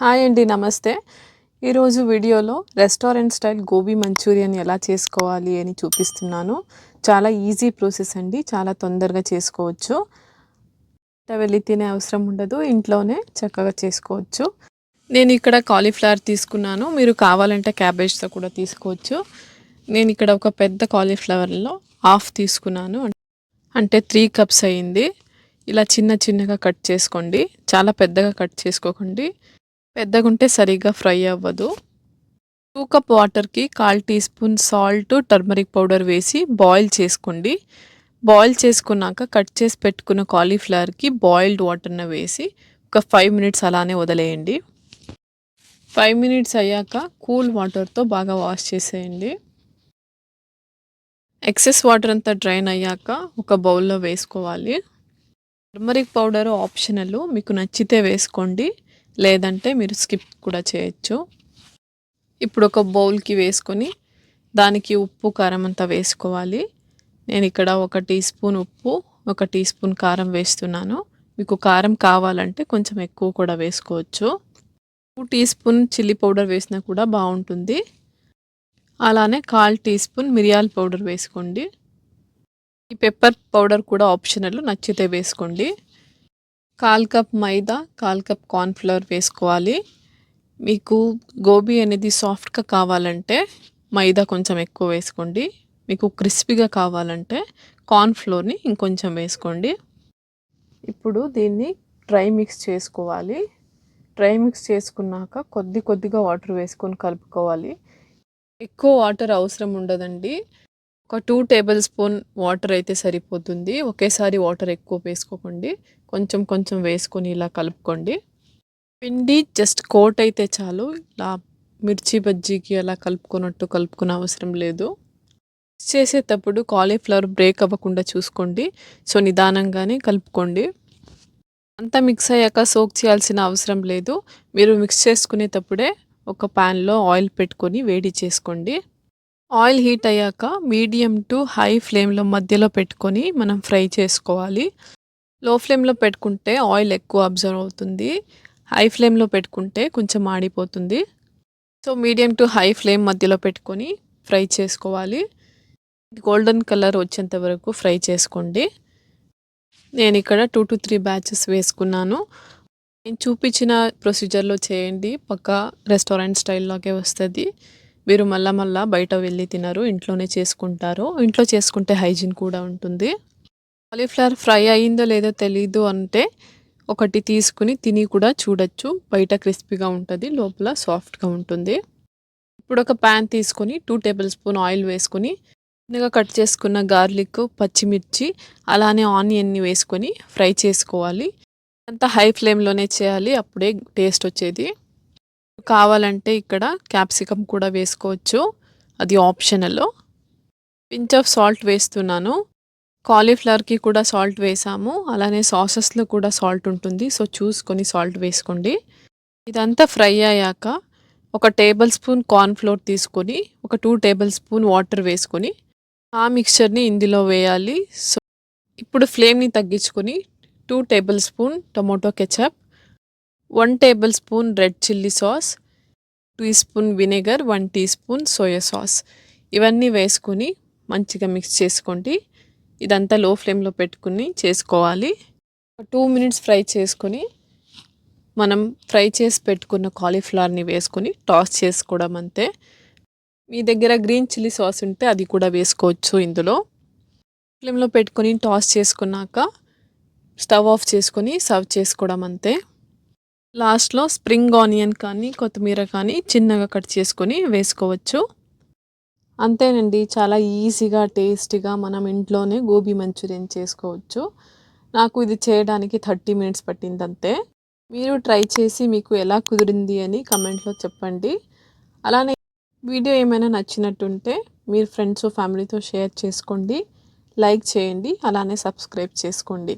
Hi అండి నమస్తే. ఈరోజు వీడియోలో రెస్టారెంట్ స్టైల్ గోబీ మంచూరియన్ ఎలా చేసుకోవాలి అని చూపిస్తున్నాను. చాలా ఈజీ ప్రాసెస్ అండి చాలా తొందరగా చేసుకోవచ్చు. వెళ్ళి తినే అవసరం ఉండదు ఇంట్లోనే చక్కగా చేసుకోవచ్చు. నేను ఇక్కడ కాలీఫ్లవర్ తీసుకున్నాను మీరు కావాలంటే క్యాబేజ్తో కూడా తీసుకోవచ్చు. నేను ఇక్కడ ఒక పెద్ద కాలీఫ్లవర్లో హాఫ్ తీసుకున్నాను. అంటే త్రీ కప్స్ అయింది. ఇలా చిన్న చిన్నగా కట్ చేసుకోండి చాలా పెద్దగా కట్ చేసుకోకండి. పెద్దగా ఉంటే సరిగ్గా ఫ్రై అవ్వదు. టూ కప్ వాటర్కి కాల్ teaspoon salt turmeric powder వేసి బాయిల్ చేసుకోండి. బాయిల్ చేసుకున్నాక కట్ చేసి పెట్టుకున్న కాలీఫ్లవర్కి బాయిల్డ్ వాటర్ను వేసి ఒక ఫైవ్ మినిట్స్ అలానే వదిలేయండి. ఫైవ్ మినిట్స్ అయ్యాక కూల్ వాటర్తో బాగా వాష్ చేసేయండి. ఎక్సెస్ వాటర్ అంతా డ్రైన్ అయ్యాక ఒక బౌల్లో వేసుకోవాలి. టర్మరిక్ పౌడర్ ఆప్షనల్ మీకు నచ్చితే వేసుకోండి. లేదంటే మీరు స్కిప్ కూడా చేయొచ్చు. ఇప్పుడు ఒక బౌల్కి వేసుకొని దానికి ఉప్పు కారం అంతా వేసుకోవాలి. నేను ఇక్కడ ఒక టీ స్పూన్ ఉప్పు ఒక టీ స్పూన్ కారం వేస్తున్నాను. మీకు కారం కావాలంటే కొంచెం ఎక్కువ కూడా వేసుకోవచ్చు. Two teaspoon chilli powder వేసినా కూడా బాగుంటుంది. అలానే కాల్ టీ స్పూన్ మిరియాల పౌడర్ వేసుకోండి. ఈ పెప్పర్ పౌడర్ కూడా ఆప్షనల్ నచ్చితే వేసుకోండి. కాల్ కప్ మైదా కాల్ కప్ కార్న్ఫ్లవర్ వేసుకోవాలి. మీకు గోబీ అనేది సాఫ్ట్గా కావాలంటే మైదా కొంచెం ఎక్కువ వేసుకోండి. మీకు క్రిస్పీగా కావాలంటే కార్న్ఫ్లోర్ని ఇంకొంచెం వేసుకోండి. ఇప్పుడు దీన్ని డ్రై మిక్స్ చేసుకోవాలి. డ్రై మిక్స్ చేసుకున్నాక కొద్ది కొద్దిగా వాటర్ వేసుకొని కలుపుకోవాలి. ఎక్కువ వాటర్ అవసరం ఉండదండి. ఒక టూ టేబుల్ స్పూన్ వాటర్ అయితే సరిపోతుంది. ఒకేసారి వాటర్ ఎక్కువ వేసుకోకండి. కొంచెం కొంచెం వేసుకొని ఇలా కలుపుకోండి. పిండి జస్ట్ కోట్ అయితే చాలు. ఇలా మిర్చి బజ్జీకి అలా కలుపుకున్నట్టు కలుపుకునే అవసరం లేదు. చేసేటప్పుడు కాలీఫ్లవర్ బ్రేక్ అవ్వకుండా చూసుకోండి. సో నిదానంగానే కలుపుకోండి. అంతా మిక్స్ అయ్యాక సోక్ చేయాల్సిన అవసరం లేదు. మీరు మిక్స్ చేసుకునేటప్పుడే ఒక ప్యాన్లో ఆయిల్ పెట్టుకొని వేడి చేసుకోండి. ఆయిల్ హీట్ అయ్యాక మీడియం టు హై ఫ్లేమ్లో మధ్యలో పెట్టుకొని మనం ఫ్రై చేసుకోవాలి. లో ఫ్లేమ్లో పెట్టుకుంటే ఆయిల్ ఎక్కువ అబ్జర్వ్ అవుతుంది. హై ఫ్లేమ్లో పెట్టుకుంటే కొంచెం ఆడిపోతుంది so medium to high flame మధ్యలో పెట్టుకొని ఫ్రై చేసుకోవాలి. గోల్డెన్ కలర్ వచ్చేంత వరకు ఫ్రై చేసుకోండి. నేను ఇక్కడ టూ టు త్రీ బ్యాచెస్ వేసుకున్నాను. నేను చూపించిన ప్రొసీజర్లో చేయండి. పక్క రెస్టారెంట్ స్టైల్లోకే వస్తుంది. వీరు మళ్ళా మళ్ళా బయట వెళ్ళి తినరు ఇంట్లోనే చేసుకుంటారు. ఇంట్లో చేసుకుంటే హైజీన్ కూడా ఉంటుంది. కాలీఫ్లవర్ ఫ్రై అయిందో లేదో తెలీదు అంటే ఒకటి తీసుకుని తిని కూడా చూడొచ్చు. బయట క్రిస్పీగా ఉంటుంది లోపల సాఫ్ట్గా ఉంటుంది. ఇప్పుడు ఒక ప్యాన్ తీసుకొని టూ టేబుల్ స్పూన్ ఆయిల్ వేసుకొని చిన్నగా కట్ చేసుకున్న గార్లిక్ పచ్చిమిర్చి అలానే ఆనియన్ని వేసుకొని ఫ్రై చేసుకోవాలి. అంతా హై ఫ్లేమ్లోనే చేయాలి అప్పుడే టేస్ట్ వచ్చేది. కావాలంటే ఇక్కడ క్యాప్సికమ్ కూడా వేసుకోవచ్చు. అది ఆప్షనల్ పించ్ ఆఫ్ సాల్ట్ వేస్తున్నాను. కాలీఫ్లవర్కి కూడా సాల్ట్ వేసాము. అలానే సాసెస్లో కూడా సాల్ట్ ఉంటుంది. సో చూసుకొని సాల్ట్ వేసుకోండి. ఇదంతా ఫ్రై అయ్యాక ఒక టేబుల్ స్పూన్ కార్న్ఫ్లోర్ తీసుకొని ఒక టూ టేబుల్ స్పూన్ వాటర్ వేసుకొని ఆ మిక్చర్ని ఇందులో వేయాలి. సో ఇప్పుడు ఫ్లేమ్ని తగ్గించుకొని two tablespoon tomato ketchup one tablespoon red chilli sauce teaspoon vinegar one teaspoon soya sauce. ఇవన్నీ వేసుకుని మంచిగా మిక్స్ చేసుకోండి. ఇదంతా లో ఫ్లేమ్లో పెట్టుకుని చేసుకోవాలి. టూ మినిట్స్ ఫ్రై చేసుకొని మనం ఫ్రై చేసి పెట్టుకున్న కాలీఫ్లవర్ని వేసుకొని టాస్ చేసుకోవడం అంతే. మీ దగ్గర గ్రీన్ చిల్లీ సాస్ ఉంటే అది కూడా వేసుకోవచ్చు ఇందులో. ఫ్లేమ్లో పెట్టుకొని టాస్ చేసుకున్నాక స్టవ్ ఆఫ్ చేసుకొని సర్వ్ చేసుకోవడం అంతే. లాస్ట్లో స్ప్రింగ్ ఆనియన్ కానీ కొత్తిమీర కానీ చిన్నగా కట్ చేసుకొని వేసుకోవచ్చు. అంతేనండి చాలా ఈజీగా టేస్టీగా మనం ఇంట్లోనే గోబీ మంచూరియన్ చేసుకోవచ్చు. నాకు ఇది చేయడానికి థర్టీ మినిట్స్ పట్టింది అంతే మీరు ట్రై చేసి మీకు ఎలా కుదిరింది అని కమెంట్లో చెప్పండి. అలానే వీడియో ఏమైనా నచ్చినట్టుంటే మీరు ఫ్రెండ్స్ ఫ్యామిలీతో షేర్ చేసుకోండి. లైక్ చేయండి అలానే సబ్స్క్రైబ్ చేసుకోండి.